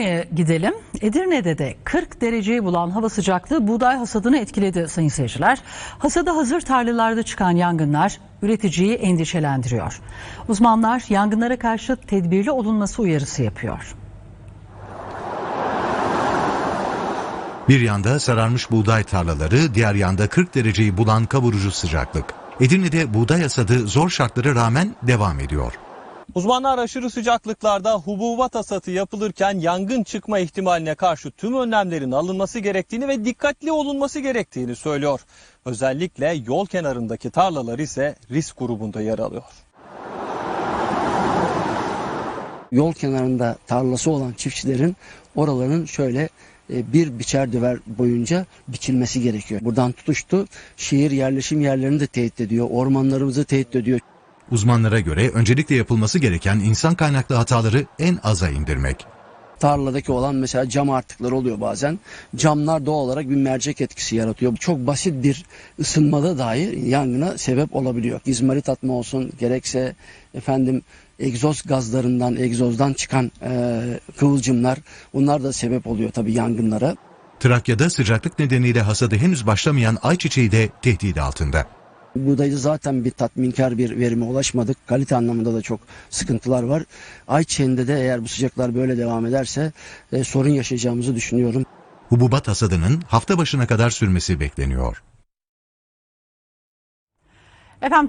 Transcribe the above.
Edirne'ye gidelim. Edirne'de de 40 dereceyi bulan hava sıcaklığı buğday hasadını etkiledi sayın seyirciler. Hasada hazır tarlalarda çıkan yangınlar üreticiyi endişelendiriyor. Uzmanlar yangınlara karşı tedbirli olunması uyarısı yapıyor. Bir yanda sararmış buğday tarlaları, diğer yanda 40 dereceyi bulan kavurucu sıcaklık. Edirne'de buğday hasadı zor şartlara rağmen devam ediyor. Uzmanlar aşırı sıcaklıklarda hububat hasatı yapılırken yangın çıkma ihtimaline karşı tüm önlemlerin alınması gerektiğini ve dikkatli olunması gerektiğini söylüyor. Özellikle yol kenarındaki tarlalar ise risk grubunda yer alıyor. yol kenarında tarlası olan çiftçilerin oraların şöyle e, bir biçer döver boyunca biçilmesi gerekiyor. Buradan tutuştu şehir yerleşim yerlerini de tehdit ediyor, ormanlarımızı tehdit ediyor. Uzmanlara göre öncelikle yapılması gereken insan kaynaklı hataları en aza indirmek. Tarladaki olan mesela cam artıkları oluyor bazen. Camlar doğal olarak bir mercek etkisi yaratıyor. Çok basit bir ısınmada dahi yangına sebep olabiliyor. İzmarit atma olsun gerekse efendim egzoz gazlarından, egzozdan çıkan e, kıvılcımlar bunlar da sebep oluyor tabii yangınlara. Trakya'da sıcaklık nedeniyle hasadı henüz başlamayan ayçiçeği de tehdit altında. Buğdayda zaten bir tatminkar bir verime ulaşmadık. Kalite anlamında da çok sıkıntılar var. Ayçiçeğinde de eğer bu sıcaklar böyle devam ederse e, sorun yaşayacağımızı düşünüyorum. Hububat hasadının hafta başına kadar sürmesi bekleniyor. Efendim